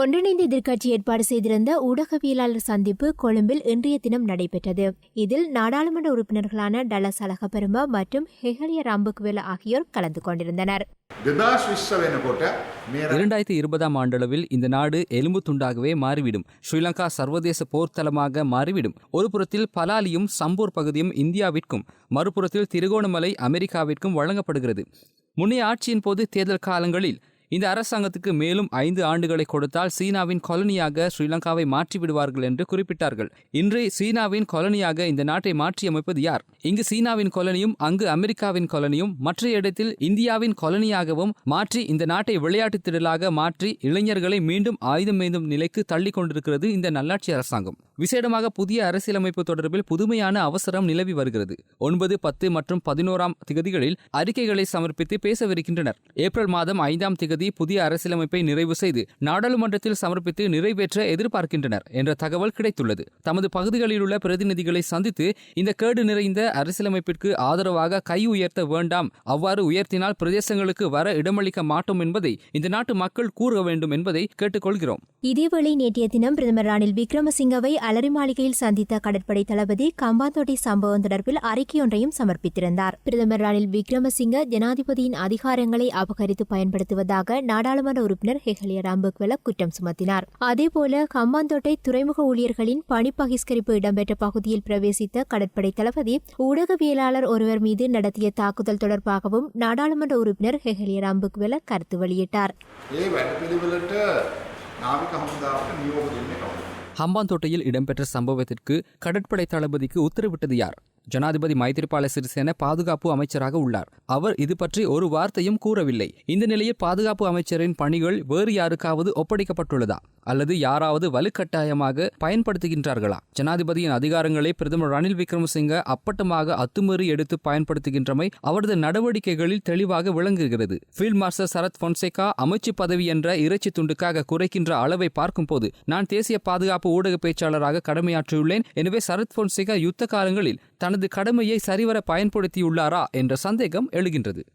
ஒன்றிணைந்த எதிர்க்கட்சி ஏற்பாடு செய்திருந்த ஊடகவியலாளர் சந்திப்பு கொழும்பில் இன்றைய தினம் நடைபெற்றது. இதில் நாடாளுமன்ற உறுப்பினர்களான டலஸ் அலகபெரும மற்றும் ஹெகலிய ராம்புக்குவேல ஆகியோர் கலந்து கொண்டிருந்தனர். இரண்டாயிரத்தி இருபதாம் ஆண்டளவில் இந்த நாடு எலும்பு துண்டாகவே மாறிவிடும். ஸ்ரீலங்கா சர்வதேச போர்த்தலமாக மாறிவிடும். ஒரு புறத்தில் பலாலியும் சம்பூர் பகுதியும் இந்தியாவிற்கும் மறுபுறத்தில் திருகோணமலை அமெரிக்காவிற்கும் வழங்கப்படுகிறது. முன்னைய ஆட்சியின் போது தேர்தல் காலங்களில் இந்த அரசாங்கத்துக்கு மேலும் ஐந்து ஆண்டுகளை கொடுத்தால் சீனாவின் கொலனியாக ஸ்ரீலங்காவை மாற்றி விடுவார்கள் என்று குறிப்பிட்டார்கள். இன்று சீனாவின் கொலனியாக இந்த நாட்டை மாற்றியமைப்பது யார்? இங்கு சீனாவின் கொலனியும் அங்கு அமெரிக்காவின் கொலனியும் மற்ற இடத்தில் இந்தியாவின் கொலனியாகவும் மாற்றி இந்த நாட்டை விளையாட்டுத் திடலாக மாற்றி இளைஞர்களை மீண்டும் ஆயுதம் ஏந்தும் நிலைக்கு தள்ளி கொண்டிருக்கிறது இந்த நல்லாட்சி அரசாங்கம். விசேடமாக புதிய அரசியலமைப்பு தொடர்பில் புதுமையான அவசரம் நிலவி வருகிறது. ஒன்பது பத்து மற்றும் பதினோராம் திகதிகளில் அறிக்கைகளை சமர்ப்பித்து பேசவிருக்கின்றனர். ஏப்ரல் மாதம் ஐந்தாம் திகதி புதிய அரசியலமைப்பை நிறைவு செய்து நாடாளுமன்றத்தில் சமர்ப்பித்து நிறைவேற்ற எதிர்பார்க்கின்றனர் என்ற தகவல் கிடைத்துள்ளது. தமது பகுதிகளில் உள்ள பிரதிநிதிகளை சந்தித்து இந்த கேடு நிறைந்த அரசியலமைப்பிற்கு ஆதரவாக கை உயர்த்த வேண்டாம் அவ்வாறு உயர்த்தினால் பிரதேசங்களுக்கு வர இடமளிக்க மாட்டோம் என்பதை இந்த நாட்டு மக்கள் கூற வேண்டும் என்பதை கேட்டுக்கொள்கிறோம். இதேவேளை நேற்றைய தினம் பிரதமர் ரணில் விக்ரமசிங்கவை அலரி மாளிகையில் சந்தித்த கடற்படை தளபதி கம்பாந்தோட்டை சம்பவம் தொடர்பில் அறிக்கையொன்றையும் சமர்ப்பித்திருந்தார். பிரதமர் ரணில் விக்ரமசிங்க ஜனாதிபதியின் அதிகாரங்களை அபகரித்து பயன்படுத்துவதாக தொடர்பாக நாடாளுமன்ற உறுப்பினர் ஹெகலிய ராம்பக்வெல குற்றம் சுமத்தினார். அதேபோல கம்மாந்தோட்டை துறைமுக ஊழியர்களின் பணி பகிஷ்கரிப்பு இடம்பெற்ற பகுதியில் பிரவேசித்த கடற்படை தளபதி ஊடகவியலாளர் ஒருவர் மீது நடத்திய தாக்குதல் தொடர்பாகவும் நாடாளுமன்ற உறுப்பினர் ஹெகலிய ராம்பக்வெல கருத்து வெளியிட்டார். ஹம்பாந்தோட்டையில் இடம்பெற்ற சம்பவத்திற்கு கடற்படை தளபதிக்கு உத்தரவிட்டது யார்? ஜனாதிபதி மைத்திரிபால சிறிசேன பாதுகாப்பு அமைச்சராக உள்ளார். அவர் இது பற்றி ஒரு வார்த்தையும் கூறவில்லை. இந்த நிலையில் பாதுகாப்பு அமைச்சரின் பணிகள் வேறு யாருக்காவது ஒப்படைக்கப்பட்டுள்ளதா? அல்லது யாராவது வலுக்கட்டாயமாக பயன்படுத்துகின்றார்களா? ஜனாதிபதியின் அதிகாரங்களை பிரதமர் ரணில் விக்ரமசிங்க அப்பட்டமாக அத்துமீறி எடுத்து பயன்படுத்துகின்றமை அவரது நடவடிக்கைகளில் தெளிவாக விளங்குகிறது. ஃபீல்ட் மார்ஷல் சரத் பொன்சேகா அமைச்சு பதவி என்ற இறைச்சி துண்டுக்காக குறைக்கின்ற அளவை பார்க்கும்போது நான் தேசிய பாதுகாப்பு ஊடக பேச்சாளராக கடமையாற்றியுள்ளேன். எனவே சரத் பொன்சேகா யுத்த காலங்களில் தனது கடமையை சரிவர பயன்படுத்தியுள்ளாரா என்ற சந்தேகம் எழுகின்றது.